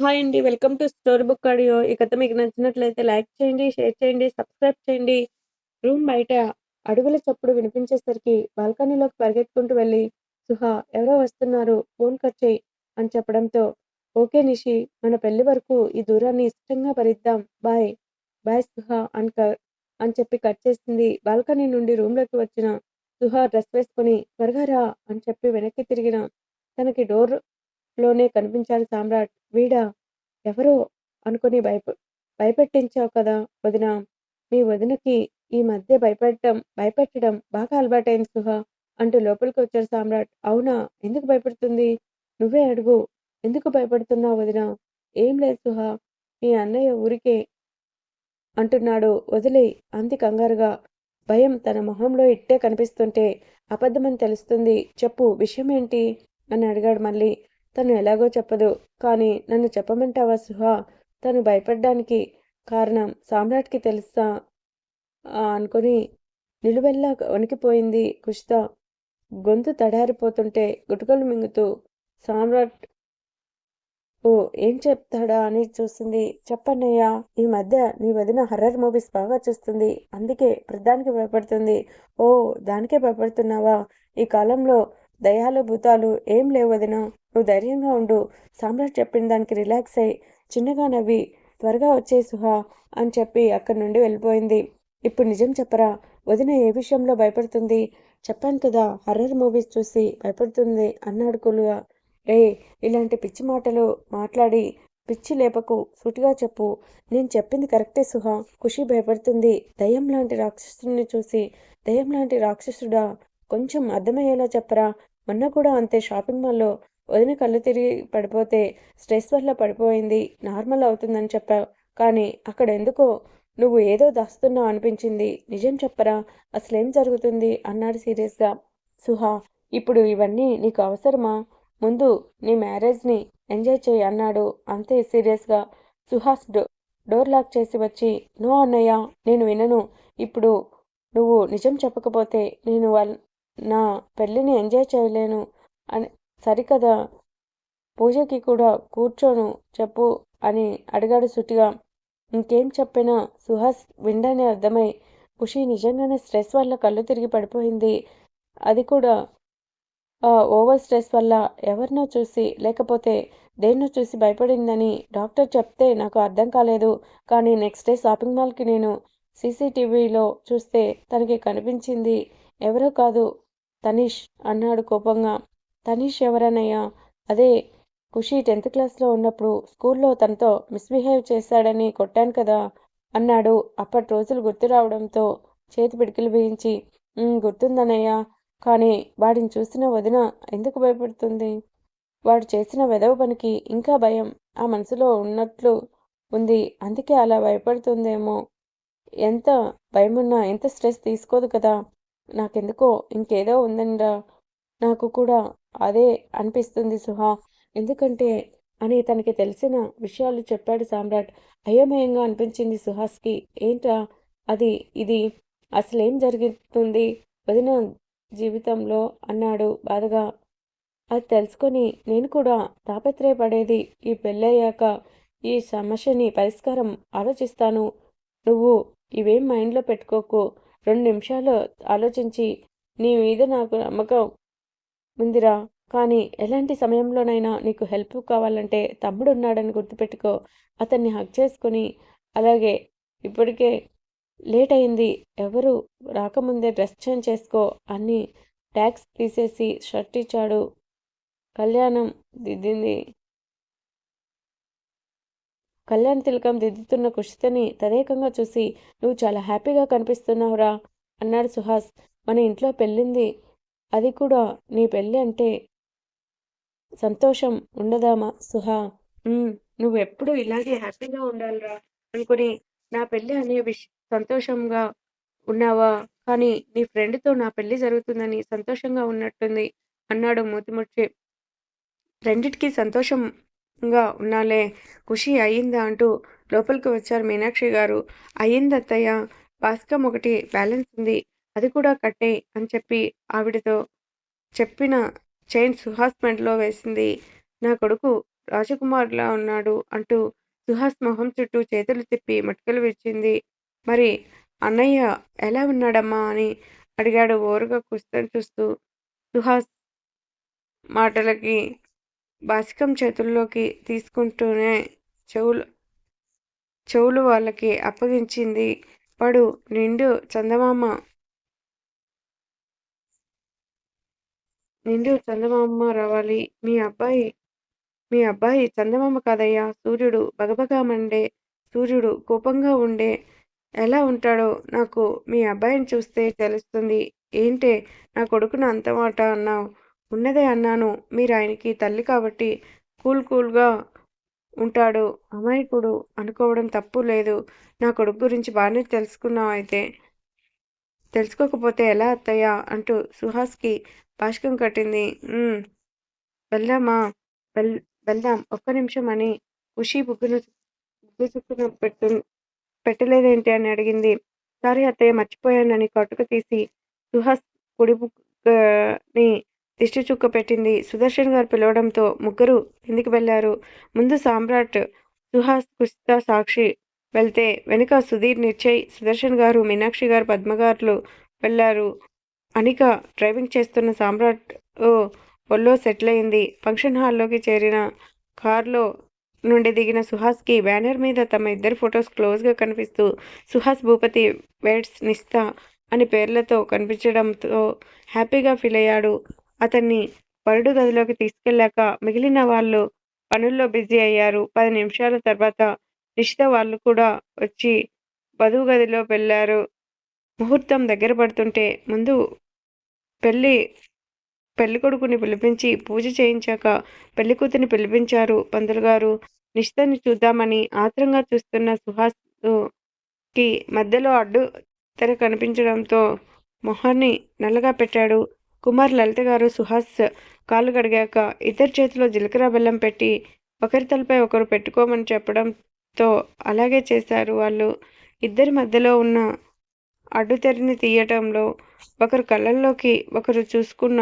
Hi అండి. Welcome to story book audio. ఈ కథ మీకు నచ్చినట్లయితే లైక్ చేయండి, షేర్ చేయండి, సబ్స్క్రైబ్ చేయండి. రూమ్ బయట అడుగుల చప్పుడు వినిపించేసరికి బాల్కనీలోకి పరిగెత్తుకుంటూ వెళ్ళి సుహా ఎవరో వస్తున్నారు ఫోన్ కట్ చేయి అని చెప్పడంతో ఓకే నిషి మన పెళ్ళి వరకు ఈ దూరాన్ని ఇష్టంగా భరిద్దాం బాయ్ బాయ్ సుహా అని క అని చెప్పి కట్ చేసింది. బాల్కనీ నుండి రూమ్లోకి వచ్చిన సుహా డ్రెస్ వేసుకొని త్వరగా రా అని చెప్పి వెనక్కి తిరిగిన తనకి డోర్ లోనే కనిపించాడు సామ్రాట్. వీడా? ఎవరో అనుకుని భయప భయపెట్టించావు కదా వదినా. మీ వదినకి ఈ మధ్య భయపెట్టడం భయపెట్టడం బాగా అలవాటైంది సుహా అంటూ లోపలికి వచ్చాడు సామ్రాట్. అవునా? ఎందుకు భయపడుతుంది? నువ్వే అడుగు. ఎందుకు భయపడుతున్నావు వదినా? ఏం లేదు సుహా. మీ అన్నయ్య ఊరికే అంటున్నాడు వదిలే అంది కంగారుగా. భయం తన మొహంలో ఇట్టే కనిపిస్తుంటే అబద్ధమని తెలుస్తుంది. చెప్పు విషయం ఏంటి అని అడిగాడు మళ్ళీ. తను ఎలాగో చెప్పదు. కానీ నన్ను చెప్పమంటావా సుహా? తను భయపడ్డానికి కారణం సామ్రాట్కి తెలుసా అనుకుని నిలువెల్లా వణికిపోయింది కుషిత. గొంతు తడారిపోతుంటే గుటుకలు మింగుతూ సామ్రాట్ ఓ ఏం చెప్తాడా అని చూసింది. చెప్పన్నయ్యా ఈ మధ్య నీ వదిన హర్రర్ మూవీస్ బాగా చూస్తుంది. అందుకే ప్రధానికి భయపడుతుంది. ఓ దానికే భయపడుతున్నావా? ఈ కాలంలో దయాలు భూతాలు ఏం లేవు వదినా. నువ్వు ధైర్యంగా ఉండు. సామ్రాట్ చెప్పిన దానికి రిలాక్స్ అయ్యి చిన్నగా నవ్వి త్వరగా వచ్చే సుహా అని చెప్పి అక్కడి నుండి వెళ్ళిపోయింది. ఇప్పుడు నిజం చెప్పరా? వదిన ఏ విషయంలో భయపడుతుంది? చెప్పాను కదా హర్రర్ మూవీస్ చూసి భయపడుతుంది అన్నాడు కూల్గా. ఏయ్ ఇలాంటి పిచ్చి మాటలు మాట్లాడి పిచ్చి లేపకు సూటిగా చెప్పు. నేను చెప్పింది కరెక్టే సుహా. ఖుషి భయపడుతుంది. దయ్యం లాంటి రాక్షసుడిని చూసి దయ్యం లాంటి రాక్షసుడా? కొంచెం అర్థమయ్యేలా చెప్పరా? మొన్న కూడా అంతే షాపింగ్ మాల్లో వదిన కళ్ళు తిరిగి పడిపోతే స్ట్రెస్ వల్ల పడిపోయింది. నార్మల్ అవుతుందని చెప్పావు. కానీ అక్కడ ఎందుకో నువ్వు ఏదో దాస్తున్నావు అనిపించింది. నిజం చెప్పరా? అసలేం జరుగుతుంది? అన్నాడు సీరియస్గా. సుహా ఇప్పుడు ఇవన్నీ నీకు అవసరమా? ముందు నీ మ్యారేజ్ని ఎంజాయ్ చెయ్యి అన్నాడు అంతే సీరియస్గా. సుహాస్ డో డోర్ లాక్ చేసి వచ్చి నో అన్నయ్య నేను వినను. ఇప్పుడు నువ్వు నిజం చెప్పకపోతే నేను వాళ్ళ నా పెళ్ళిని ఎంజాయ్ చేయలేను అని సరికదా పూజకి కూడా కూర్చోను చెప్పు అని అడిగాడు సుటిగా ఇంకేం చెప్పినా సుహాస్ విండని అర్థమై ఖుషి నిజంగానే స్ట్రెస్ వల్ల కళ్ళు తిరిగి పడిపోయింది. అది కూడా ఆ ఓవర్ స్ట్రెస్ వల్ల ఎవరినో చూసి లేకపోతే దేన్నో చూసి భయపడిందని డాక్టర్ చెప్తే నాకు అర్థం కాలేదు. కానీ నెక్స్ట్ డే షాపింగ్ మాల్కి నేను సీసీటీవీలో చూస్తే తనకి కనిపించింది ఎవరో కాదు తనీష్ అన్నాడు కోపంగా. తనీష్ ఎవరనయ్యా అదే ఖుషి టెన్త్ క్లాస్లో ఉన్నప్పుడు స్కూల్లో తనతో మిస్బిహేవ్ చేశాడని కొట్టాను కదా అన్నాడు అప్పటి రోజులు గుర్తు రావడంతో చేతి పిడికిలు బిగించి గుర్తుందనయ్యా కానీ వాడిని చూసిన వదిన ఎందుకు భయపడుతుంది? వాడు చేసిన వెధవ పనికి ఇంకా భయం ఆ మనసులో ఉన్నట్లు ఉంది. అందుకే అలా భయపడుతుందేమో. ఎంత భయమున్నా ఎంత స్ట్రెస్ తీసుకోదు కదా. నాకెందుకో ఇంకేదో ఉందండా నాకు కూడా అదే అనిపిస్తుంది సుహా. ఎందుకంటే అని తనకి తెలిసిన విషయాలు చెప్పాడు సామ్రాట్. అయోమయంగా అనిపించింది సుహాస్కి. ఏంటా అది ఇది అసలేం జరుగుతుంది వదిన జీవితంలో అన్నాడు బాధగా. అది తెలుసుకొని నేను కూడా తాపత్రయపడేది ఈ పెళ్ళయ్యాక ఈ సమస్యని పరిష్కారం ఆలోచిస్తాను. నువ్వు ఇవేం మైండ్లో పెట్టుకోకు. రెండు నిమిషాలు ఆలోచించి నీ మీద నాకు నమ్మకం ఉందిరా. కానీ ఎలాంటి సమయంలోనైనా నీకు హెల్ప్ కావాలంటే తమ్ముడు ఉన్నాడని గుర్తుపెట్టుకో. అతన్ని హక్ చేసుకొని అలాగే ఇప్పటికే లేట్ అయింది. ఎవరు రాకముందే డ్రెస్ చేంజ్ చేసుకో అని ట్యాక్స్ తీసేసి షర్ట్ ఇచ్చాడు. కళ్యాణం దిద్దింది. కళ్యాణ్ తిలకం దిద్దుతున్న కుషితని తదేకంగా చూసి నువ్వు చాలా హ్యాపీగా కనిపిస్తున్నావురా అన్నాడు సుహాస్. మన ఇంట్లో పెళ్ళింది. అది కూడా నీ పెళ్ళి అంటే సంతోషం ఉండదామా సుహా? ఉమ్, ఎప్పుడు ఇలాగే హ్యాపీగా ఉండాలిరా అనుకుని నా పెళ్ళి అనే విష సంతోషంగా ఉన్నావా? కానీ నీ ఫ్రెండ్తో నా పెళ్ళి జరుగుతుందని సంతోషంగా ఉన్నట్టుంది అన్నాడు మూతిముచ్చి ముడిచి. సంతోషం సంతోషంగా ఉన్నాలే. ఖుషి అయిందా అంటూ లోపలికి వచ్చారు మీనాక్షి గారు. అయిందత్తయ్య. పాస్కం ఒకటి బ్యాలెన్స్ ఉంది. అది కూడా కట్టే అని చెప్పి ఆవిడతో చెప్పిన చైన్ సుహాస్ మెడలో వేసింది. నా కొడుకు రాజకుమారులా ఉన్నాడు అంటూ సుహాస్ మొహం చుట్టూ చేతులు తిప్పి ముటికలు విచ్చింది మరి అన్నయ్య ఎలా ఉన్నాడమ్మా? అని అడిగాడు ఓరుగా కుస్తని చూస్తూ. సుహాస్ మాటలకి బాసికం చేతుల్లోకి తీసుకుంటూనే చెవులు చెవులు వాళ్ళకి అప్పగించింది. పడు నిండు చందమామ నిండు చందమామ రావాలి. మీ అబ్బాయి మీ అబ్బాయి చందమామ కాదయ్యా సూర్యుడు బగబగా మండే సూర్యుడు కోపంగా ఉండే ఎలా ఉంటాడో నాకు మీ అబ్బాయిని చూస్తే తెలుస్తుంది. ఏంటే నా కొడుకును అంత మాట ఉన్నదే అన్నాను. మీరు ఆయనకి తల్లి కాబట్టి కూల్ కూల్గా ఉంటాడు. అమాయకుడు అనుకోవడం తప్పు లేదు. నా కొడుకు గురించి బాగానే తెలుసుకున్నావు అయితే తెలుసుకోకపోతే ఎలా అత్తయ్యా? అంటూ సుహాస్కి కట్టింది. వెళ్దామా వెల్ వెళ్దాం ఒక్క నిమిషం అని ఊషి బుగ్గును బుగ్గు బుగ్గచుక్కన పెట్టు పెట్టలేదేంటి? అని అడిగింది. సారీ అత్తయ్య మర్చిపోయానని కట్టుకు తీసి సుహాస్ కుడి బుగ్గని దిష్టిచుక్క పెట్టింది. సుదర్శన్ గారు పిలవడంతో ముగ్గురు కిందికి వెళ్ళారు. ముందు సామ్రాట్, సుహాస్, కుస్తా సాక్షి వెళ్తే వెనుక సుధీర్, నిశ్చయ్, సుదర్శన్ గారు, మీనాక్షి గారు పద్మగారులు వెళ్ళారు. అనిక డ్రైవింగ్ చేస్తున్న సామ్రాట్ ఒళ్ళో సెటిలయింది. ఫంక్షన్ హాల్లోకి చేరిన కారులో నుండి దిగిన సుహాస్కి బ్యానర్ మీద తమ ఇద్దరు ఫొటోస్ క్లోజ్గా కనిపిస్తూ సుహాస్ భూపతి వెడ్స్ నిస్తా అని పేర్లతో కనిపించడంతో హ్యాపీగా ఫీల్ అయ్యాడు అతన్ని వరుడు గదిలోకి తీసుకెళ్ళాక మిగిలిన వాళ్ళు పనుల్లో బిజీ అయ్యారు. పది నిమిషాల తర్వాత నిషిత వాళ్ళు కూడా వచ్చి వధువు గదిలో వెళ్ళారు ముహూర్తం దగ్గర పడుతుంటే ముందు పెళ్ళి పెళ్ళికొడుకుని పిలిపించి పూజ చేయించాక పెళ్ళికూతుర్ని పిలిపించారు పంతులుగారు. నిషితని చూద్దామని ఆత్రంగా చూస్తున్న సుహాస్కి మధ్యలో అడ్డు తెర కనిపించడంతో మొహాన్ని నల్లగా పెట్టాడు. కుమార్ లలిత గారు సుహాస్ కాళ్ళు కడిగాక ఇద్దరి చేతిలో జీలకర్ర బెల్లం పెట్టి ఒకరి తలపై ఒకరు పెట్టుకోమని చెప్పడంతో అలాగే చేశారు వాళ్ళు. ఇద్దరి మధ్యలో ఉన్న అడ్డుతెరని తీయటంలో ఒకరు కళ్ళల్లోకి ఒకరు చూసుకున్న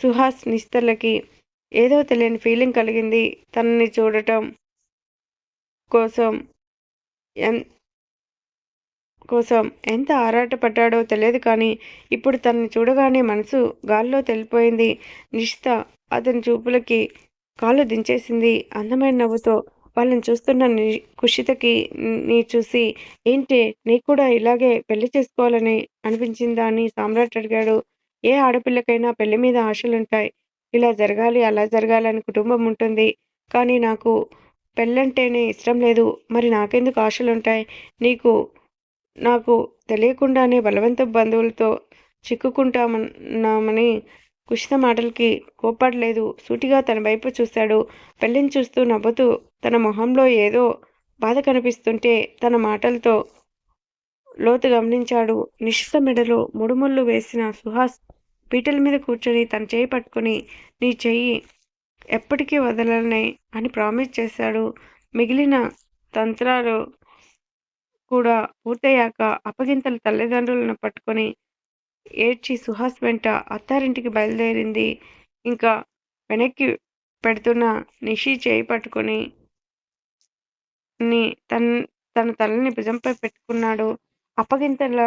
సుహాస్ నిస్తలకి ఏదో తెలియని ఫీలింగ్ కలిగింది. తనని చూడటం కోసం ఎన్ కోసం ఎంత ఆరాటపడ్డాడో తెలియదు కానీ ఇప్పుడు తనని చూడగానే మనసు గాల్లో తేలిపోయింది. నిష్త అతని చూపులకి కాళ్ళు దించేసింది అందమైన నవ్వుతో. వాళ్ళని చూస్తున్న కుషితకి నీ చూసి ఏంటి నీ నీక్కూడా ఇలాగే పెళ్ళి చేసుకోవాలని అనిపించిందా అని సామ్రాట్ అడిగాడు. ఏ ఆడపిల్లకైనా పెళ్ళిమీద ఆశలుంటాయి. ఇలా జరగాలి అలా జరగాలని కుటుంబం ఉంటుంది. కానీ నాకు పెళ్ళంటేనే ఇష్టం లేదు. మరి నాకెందుకు ఆశలుంటాయి? నీకు నాకు తెలియకుండానే బలవంత బంధువులతో చిక్కుకుంటామన్నామని కుషిత మాటలకి కోప్పడలేదు. సూటిగా తన వైపు చూశాడు. పెళ్ళిని చూస్తూ నవ్వుతూ తన మొహంలో ఏదో బాధ కనిపిస్తుంటే తన మాటలతో లోతు గమనించాడు. నిశ్చిత మెడలో ముడుముళ్ళు వేసిన సుహాస్ పీటల మీద కూర్చొని తన చెయ్యి పట్టుకుని నీ చెయ్యి ఎప్పటికీ వదలనే అని ప్రామిస్ చేశాడు. మిగిలిన తంత్రాలు కూడా పూర్తయ్యాక అప్పగింతల తల్లిదండ్రులను పట్టుకొని ఏడ్చి సుహాస్ వెంట అత్తారింటికి బయలుదేరింది. ఇంకా వెనక్కి పెడుతున్న నిషి చేయి పట్టుకొని తన తన తలని భుజంపై పెట్టుకున్నాడు. అప్పగింతల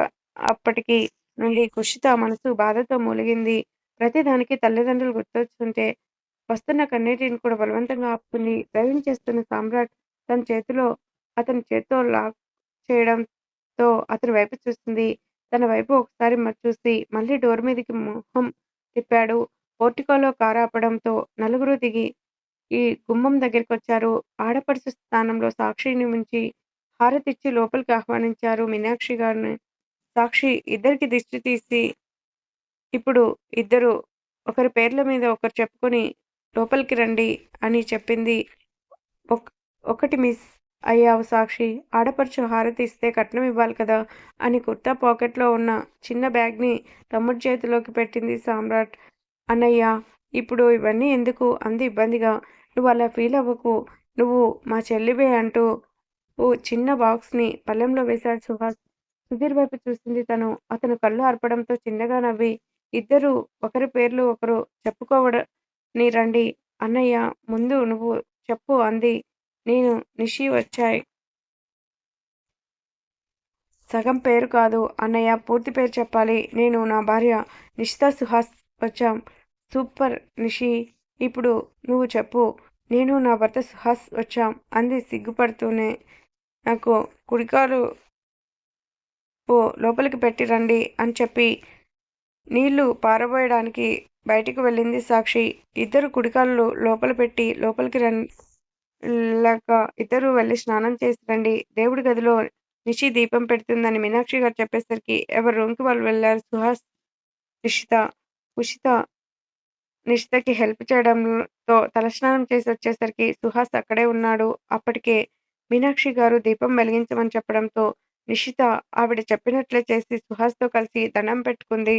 అప్పటికి నుండి కుషిత మనసు బాధతో మూలిగింది. ప్రతిదానికి తల్లిదండ్రులు గుర్తొస్తుంటే వస్తున్న కన్నీటిని కూడా బలవంతంగా ఆపుకుంది. డ్రైవింగ్ చేస్తున్న సామ్రాట్ తన చేతిలో అతని చేత్తో లాక్ చేయడంతో అతని వైపు చూసింది. తన వైపు ఒకసారి చూసి మళ్ళీ డోర్ మీదికి మొహం తిప్పాడు. పోర్టికోలో కారు ఆపడంతో నలుగురూ దిగి ఈ గుమ్మం దగ్గరికొచ్చారు. ఆడపడుచు స్థానంలో సాక్షిని ఉంచి హారతిచ్చి లోపలికి ఆహ్వానించారు మీనాక్షిగారిని. సాక్షి ఇద్దరికీ దిష్టి తీసి ఇప్పుడు ఇద్దరూ ఒకరి పేర్ల మీద ఒకరు చెప్పుకుని లోపలికి రండి అని చెప్పింది. ఒకటి మిస్ అయ్యావు సాక్షి. ఆడపడుచు హారతి ఇస్తే కట్నం ఇవ్వాలి కదా అని కుర్తా పాకెట్లో ఉన్న చిన్న బ్యాగ్ని తమ్ముడి చేతిలోకి పెట్టింది సామ్రాట్. అన్నయ్య ఇప్పుడు ఇవన్నీ ఎందుకు? అంది ఇబ్బందిగా. నువ్వు అలా ఫీల్ అవ్వకు. నువ్వు మా చెల్లివే అంటూ చిన్న బాక్స్ని పళ్ళెంలో వేశాడు సుహాస్. సుధీర్ వైపు చూసింది తను. అతను కళ్ళు అర్పడంతో చిన్నగా నవ్వి ఇద్దరు ఒకరి పేర్లు ఒకరు చెప్పుకోవని రండి. అన్నయ్య ముందు నువ్వు చెప్పు అంది. నేను నిషి వచ్చాయ్. సగం పేరు కాదు అన్నయ్య పూర్తి పేరు చెప్పాలి. నేను, నా భార్య నిషిత సుహాస్ వచ్చాం. సూపర్ నిషి ఇప్పుడు నువ్వు చెప్పు. నేను నా భర్త సుహాస్ వచ్చాం అంది సిగ్గుపడుతూనే. నాకు కుడికాలు ఓ లోపలికి పెట్టి రండి అని చెప్పి నీళ్ళు పారబోయడానికి బయటికి వెళ్ళింది సాక్షి. ఇద్దరు కుడికాళ్ళు లోపల పెట్టి లోపలికి లేక ఇద్దరు వెళ్ళి స్నానం చేసి రండి. దేవుడి గదిలో నిషి దీపం పెడుతుందని మీనాక్షి గారు చెప్పేసరికి ఎవరి రూమ్కి వాళ్ళు వెళ్ళారు సుహాస్, నిషిత. ఉషిత నిషితకి హెల్ప్ చేయడంతో తలస్నానం చేసి వచ్చేసరికి సుహాస్ అక్కడే ఉన్నాడు. అప్పటికే మీనాక్షి గారు దీపం వెలిగించమని చెప్పడంతో నిషిత ఆవిడ చెప్పినట్లే చేసి సుహాస్తో కలిసి దండం పెట్టుకుంది.